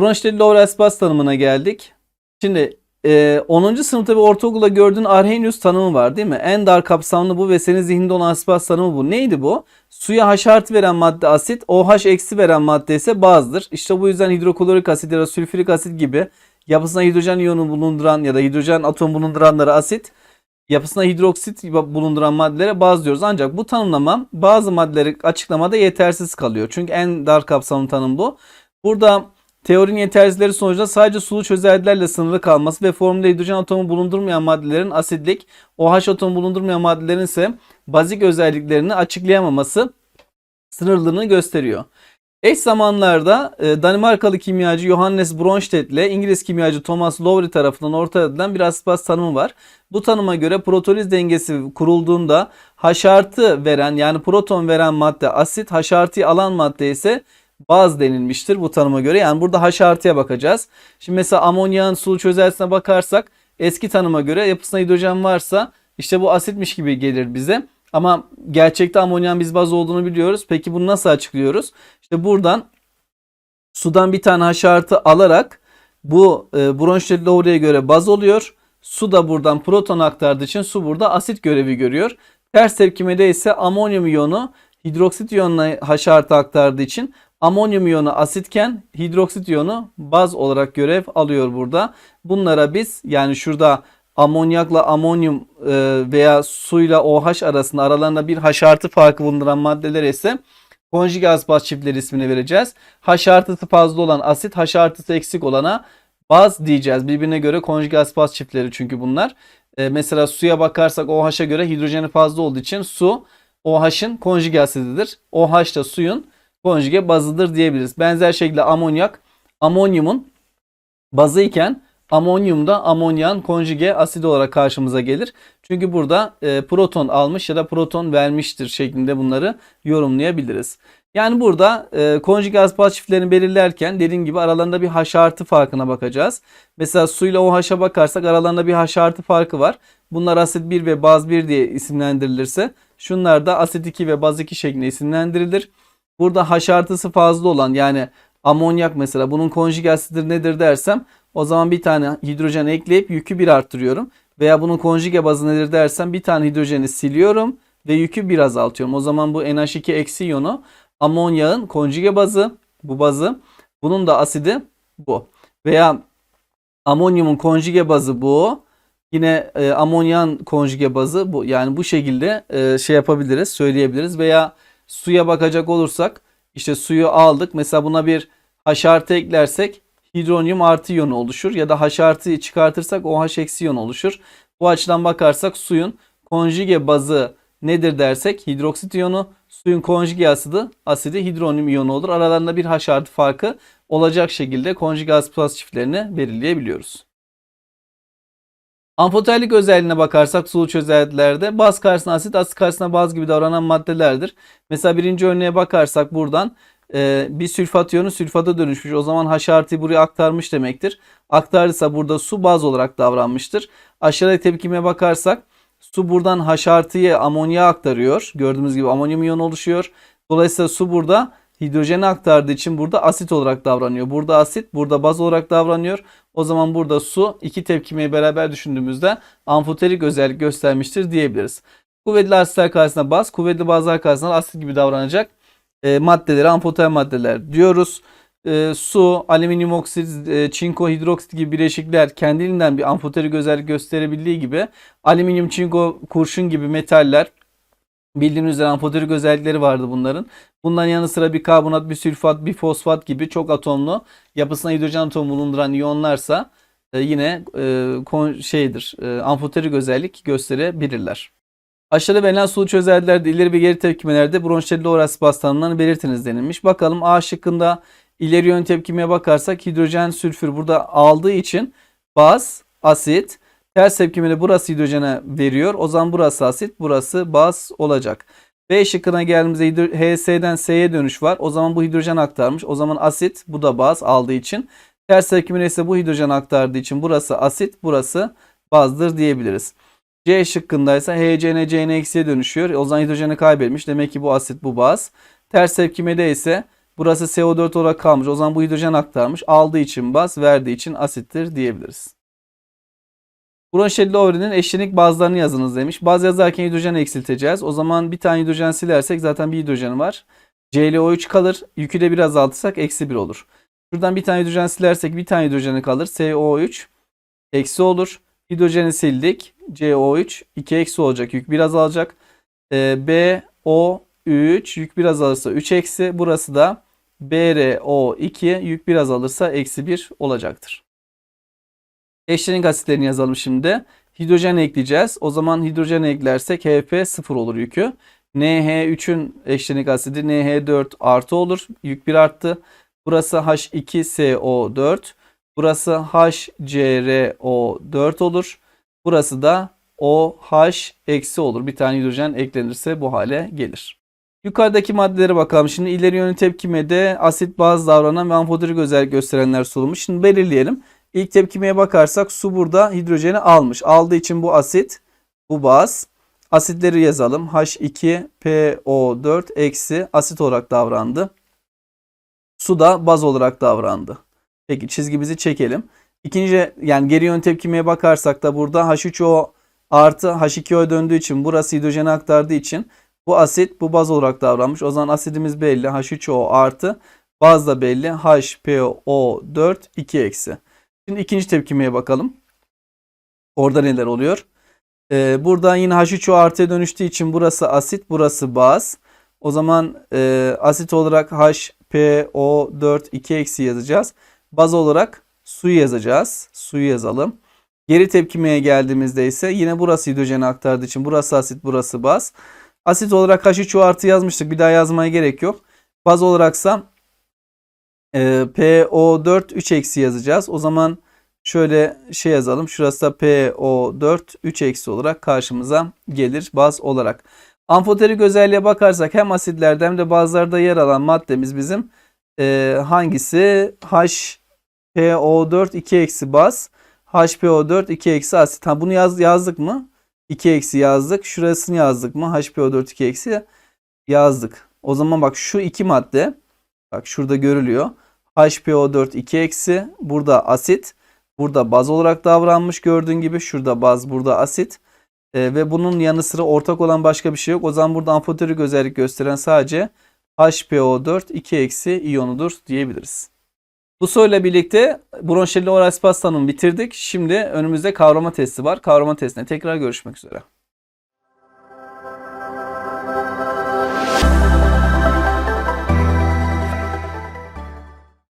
Bronsted-Lowry baz tanımına geldik. Şimdi e, 10. sınıfta bir ortaokulda gördüğün Arrhenius tanımı var değil mi? En dar kapsamlı bu ve senin zihninde olan aspas tanımı bu. Neydi bu? Suya H veren madde asit, OH eksi veren madde ise bazdır. İşte bu yüzden hidroklorik asit ya da sülfürik asit gibi yapısına hidrojen iyonu bulunduran ya da hidrojen atom bulunduranlara asit, yapısına hidroksit bulunduran maddelere baz diyoruz. Ancak bu tanımlama bazı maddeleri açıklamada yetersiz kalıyor. Çünkü en dar kapsamlı tanım bu. Burada teorinin yetersizleri sonucunda sadece sulu çözeltilerle sınırlı kalması ve formülde hidrojen atomu bulundurmayan maddelerin asitlik, OH atomu bulundurmayan maddelerin ise bazik özelliklerini açıklayamaması sınırlılığını gösteriyor. Eş zamanlarda e, Danimarkalı kimyacı Johannes Bronsted ile İngiliz kimyacı Thomas Lowry tarafından ortaya edilen bir aspas tanımı var. Bu tanıma göre protoliz dengesi kurulduğunda H artı veren yani proton veren madde asit, H artıyı alan madde ise baz denilmiştir bu tanıma göre. Yani burada H artıya bakacağız. Şimdi mesela amonyağın sulu çözeltisine bakarsak eski tanıma göre yapısında hidrojen varsa işte bu asitmiş gibi gelir bize. Ama gerçekte amonyan biz baz olduğunu biliyoruz. Peki bunu nasıl açıklıyoruz? İşte buradan sudan bir tane H artı alarak bu e, Bronsted-Lowry'e göre baz oluyor. Su da buradan proton aktardığı için su burada asit görevi görüyor. Ters tepkimede ise amonyum iyonu hidroksit iyonuna H artı aktardığı için amonyum iyonu asitken hidroksit iyonu baz olarak görev alıyor burada. Bunlara biz yani şurada amonyakla amonyum e, veya suyla OH arasında aralarında bir H artı farkı bulunduran maddeler ise konjüge baz çiftleri ismini vereceğiz. H artısı fazla olan asit, H artısı eksik olana baz diyeceğiz. Birbirine göre konjüge baz çiftleri çünkü bunlar. E, mesela suya bakarsak OH'a göre hidrojeni fazla olduğu için su OH'ın konjüge asididir. OH da suyun konjüge bazıdır diyebiliriz. Benzer şekilde amonyak amonyumun bazı iken amonyum da amonyan konjüge asit olarak karşımıza gelir. Çünkü burada e, proton almış ya da proton vermiştir şeklinde bunları yorumlayabiliriz. Yani burada e, konjüge aspas çiftlerini belirlerken dediğim gibi aralarında bir H artı farkına bakacağız. Mesela suyla OH'a bakarsak aralarında bir H artı farkı var. Bunlar asit 1 ve baz 1 diye isimlendirilirse şunlar da asit 2 ve baz 2 şeklinde isimlendirilir. Burada H artısı fazla olan yani amonyak mesela bunun asidi nedir dersem o zaman bir tane hidrojen ekleyip yükü bir arttırıyorum. Veya bunun konjüge bazı nedir dersem bir tane hidrojeni siliyorum ve yükü bir azaltıyorum. O zaman bu NH2 eksi iyonu amonyağın konjüge bazı bu bazı. Bunun da asidi bu. Veya amonyumun konjüge bazı bu. Yine e, amonyan konjüge bazı bu. Yani bu şekilde e, şey yapabiliriz, söyleyebiliriz. Veya suya bakacak olursak işte suyu aldık. Mesela buna bir H artı eklersek hidronyum artı iyonu oluşur. Ya da H çıkartırsak OH eksi iyon oluşur. Bu açıdan bakarsak suyun konjüge bazı nedir dersek hidroksit iyonu, suyun konjüge asidi, asidi hidronyum iyonu olur. Aralarında bir H artı farkı olacak şekilde konjüge aspas çiftlerini belirleyebiliyoruz. Amfoterlik özelliğine bakarsak sulu çözeltilerde baz karşısına asit, asit karşısına baz gibi davranan maddelerdir. Mesela birinci örneğe bakarsak buradan e, bir sülfat iyonu sülfata dönüşmüş. O zaman H artıyı buraya aktarmış demektir. Aktardıysa burada su baz olarak davranmıştır. Aşağıdaki tepkime bakarsak su buradan H artıyı amonya aktarıyor. Gördüğümüz gibi amonyum iyonu oluşuyor. Dolayısıyla su burada hidrojeni aktardığı için burada asit olarak davranıyor. Burada asit, burada baz olarak davranıyor. O zaman burada su iki tepkimeyi beraber düşündüğümüzde amfoterik özellik göstermiştir diyebiliriz. Kuvvetli asitler karşısında baz, kuvvetli bazlar karşısında asit gibi davranacak e, maddeleri amfoter maddeler diyoruz. E, su, alüminyum oksit, e, çinko hidroksit gibi bileşikler kendiliğinden bir amfoterik özellik gösterebildiği gibi alüminyum, çinko, kurşun gibi metaller bildiğiniz üzere amfoterik özellikleri vardı bunların. Bundan yanı sıra bir karbonat, bir sülfat, bir fosfat gibi çok atomlu yapısına hidrojen atomu bulunduran iyonlarsa e, yine e, şeydir e, amfoterik özellik gösterebilirler. Aşağıda verilen sulu çözeltilerde ileri ve geri tepkimelerde bronşelli oras baz tanımlarını belirtiniz denilmiş. Bakalım A şıkkında ileri yön tepkimeye bakarsak hidrojen sülfür burada aldığı için baz, asit, ters tepkimede burası hidrojene veriyor. O zaman burası asit, burası baz olacak. B şıkkına geldiğimizde HS'den S'ye dönüş var. O zaman bu hidrojen aktarmış. O zaman asit, bu da baz aldığı için. Ters tepkimede ise bu hidrojen aktardığı için burası asit, burası bazdır diyebiliriz. C şıkkındaysa HCN CN eksiye dönüşüyor. O zaman hidrojeni kaybetmiş. Demek ki bu asit bu baz. Ters tepkimede ise Burası CO4 olarak kalmış. O zaman bu hidrojen aktarmış. Aldığı için baz, verdiği için asittir diyebiliriz. Bronşellovrinin eşlenik bazlarını yazınız demiş. Baz yazarken hidrojen eksilteceğiz. O zaman bir tane hidrojen silersek zaten bir hidrojen var. ClO3 kalır. Yükü de bir azaltırsak eksi 1 olur. Şuradan bir tane hidrojen silersek bir tane hidrojeni kalır. CO3 eksi olur. Hidrojeni sildik. CO3 2 eksi olacak. Yük biraz azalacak. Ee, BO3 yük biraz alırsa 3 eksi. Burası da BRO2 yük biraz alırsa eksi 1 olacaktır. Eşlenik asitlerini yazalım şimdi. Hidrojen ekleyeceğiz. O zaman hidrojen eklersek HP 0 olur yükü. NH3'ün eşlenik asidi NH4 artı olur. Yük 1 arttı. Burası H2SO4. Burası HCrO4 olur. Burası da OH eksi olur. Bir tane hidrojen eklenirse bu hale gelir. Yukarıdaki maddelere bakalım. Şimdi ileri yönlü tepkimede asit baz davranan ve amfoterik özellik gösterenler sorulmuş. Şimdi belirleyelim. İlk tepkimeye bakarsak su burada hidrojeni almış. Aldığı için bu asit, bu baz. Asitleri yazalım. H2PO4 eksi asit olarak davrandı. Su da baz olarak davrandı. Peki çizgimizi çekelim. İkinci yani geri yön tepkimeye bakarsak da burada H3O artı H2O döndüğü için burası hidrojeni aktardığı için bu asit bu baz olarak davranmış. O zaman asidimiz belli. H3O artı baz da belli. HPO4 2 eksi. Şimdi ikinci tepkimeye bakalım. Orada neler oluyor? Ee, burada yine H3O artıya dönüştüğü için burası asit, burası baz. O zaman e, asit olarak HPO4 2 eksi yazacağız. Baz olarak suyu yazacağız. Suyu yazalım. Geri tepkimeye geldiğimizde ise yine burası hidrojeni aktardığı için burası asit, burası baz. Asit olarak H3O artı yazmıştık. Bir daha yazmaya gerek yok. Baz olaraksa e, PO4 3 eksi yazacağız. O zaman şöyle şey yazalım. Şurası da PO4 3 eksi olarak karşımıza gelir baz olarak. Amfoterik özelliğe bakarsak hem asitlerde hem de bazılarda yer alan maddemiz bizim e, hangisi? HPO4 2 eksi baz. HPO4 2 eksi asit. Ha, bunu yaz, yazdık mı? 2 eksi yazdık. Şurasını yazdık mı? HPO4 2 eksi yazdık. O zaman bak şu iki madde bak şurada görülüyor. HPO4 2 eksi. Burada asit. Burada baz olarak davranmış gördüğün gibi. Şurada baz, burada asit. E, ve bunun yanı sıra ortak olan başka bir şey yok. O zaman burada amfoterik özellik gösteren sadece HPO4 2 eksi iyonudur diyebiliriz. Bu soruyla birlikte bronşelli oral bitirdik. Şimdi önümüzde kavrama testi var. Kavrama testine tekrar görüşmek üzere.